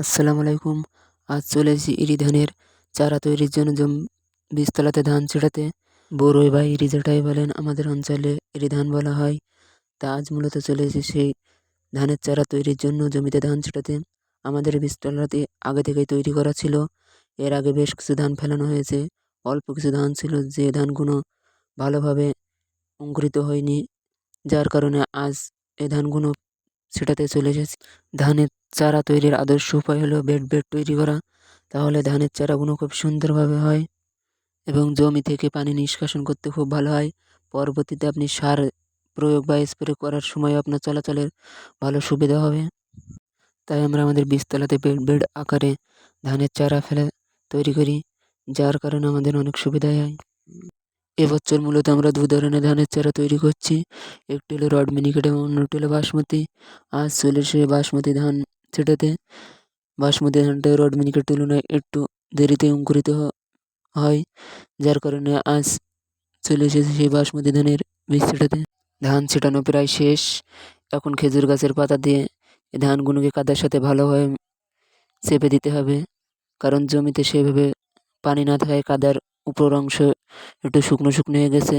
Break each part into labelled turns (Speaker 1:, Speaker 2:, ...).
Speaker 1: আসসালামু আলাইকুম। আজ চলে এসেছি ইরি ধানের চারা তৈরির জন্য জম বীজতলাতে ধান ছিটাতে বড়ই বা ইরি যেটাই বলেন, আমাদের অঞ্চলে ইরি ধান বলা হয়। তা আজ মূলত চলে এসেছি সেই ধানের চারা তৈরির জন্য জমিতে ধান ছিটাতে আমাদের বীজতলাতে আগে থেকেই তৈরি করা ছিল। এর আগে বেশ কিছু ধান ফেলানো হয়েছে। অল্প কিছু ধান ছিল, যে ধানগুলো ভালোভাবে অঙ্কুরিত হয়নি। যার কারণে আজ এই ধানগুলো ছিটাতে চলে এসেছি। ধানের চারা তৈরির আদর্শ উপায় হলো বেড বেড তৈরি করা। তাহলে ধানের চারাগুলো খুব সুন্দরভাবে হয় এবং জমি থেকে পানি নিষ্কাশন করতে খুব ভালো হয়। পরবর্তীতে আপনি সার প্রয়োগ বা স্প্রে করার সময় আপনার চলাচলের ভালো সুবিধা হবে। তাই আমরা আমাদের বীজতলাতে বেড বেড আকারে ধানের চারা ফেলে তৈরি করি, যার কারণে আমাদের অনেক সুবিধাই হয়। এবছর মূলত আমরা দু ধরনের ধানের চারা তৈরি করছি। একটি হলো রড মিনিকেট এবং অন্যটি হলো বাসমতি। আজ চলে বাসমতি ধান। ছেটাতে বাসমতি ধানটা রড মিনিকের তুলনায় একটু দেরিতে অঙ্কুরিত হয় যার কারণে আজ চলে এসেছে সেই বাসমতি ধানের বীজ ছেটাতে ধান ছেটানো প্রায় শেষ এখন খেজুর গাছের পাতা দিয়ে ধানগুলোকে কাদার সাথে ভালোভাবে চেপে দিতে হবে কারণ জমিতে সেভাবে পানি না থাকায় কাদার উপর অংশ একটু শুকনো শুকনো হয়ে গেছে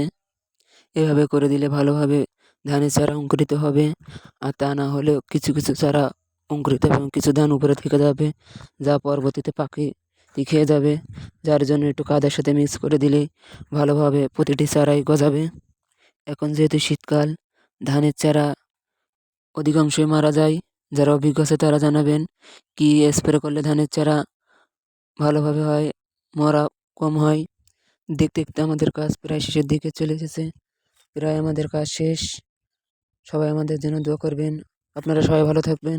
Speaker 1: এভাবে করে দিলে ভালোভাবে ধানের চারা অঙ্কুরিত হবে আর তা না হলেও কিছু কিছু চারা অঙ্কুরিত এবং কিছু ধান উপরে থেকে যাবে, যা পরবর্তীতে পাখি খেয়ে যাবে, যার জন্য একটু কাদার সাথে মিক্স করে দিলে ভালোভাবে প্রতিটি চারাই গজাবে। এখন যেহেতু শীতকাল, ধানের চারা অধিকাংশই মারা যায়। যারা অভিজ্ঞ আছে তারা জানাবেন কি স্প্রে করলে ধানের চারা ভালোভাবে হয়, মরা কম হয়। দেখতে দেখতে আমাদের কাজ প্রায় শেষের দিকে চলে এসেছে। প্রায় আমাদের কাজ শেষ। সবাই আমাদের জন্য দোয়া করবেন। আপনারা সবাই ভালো থাকবেন।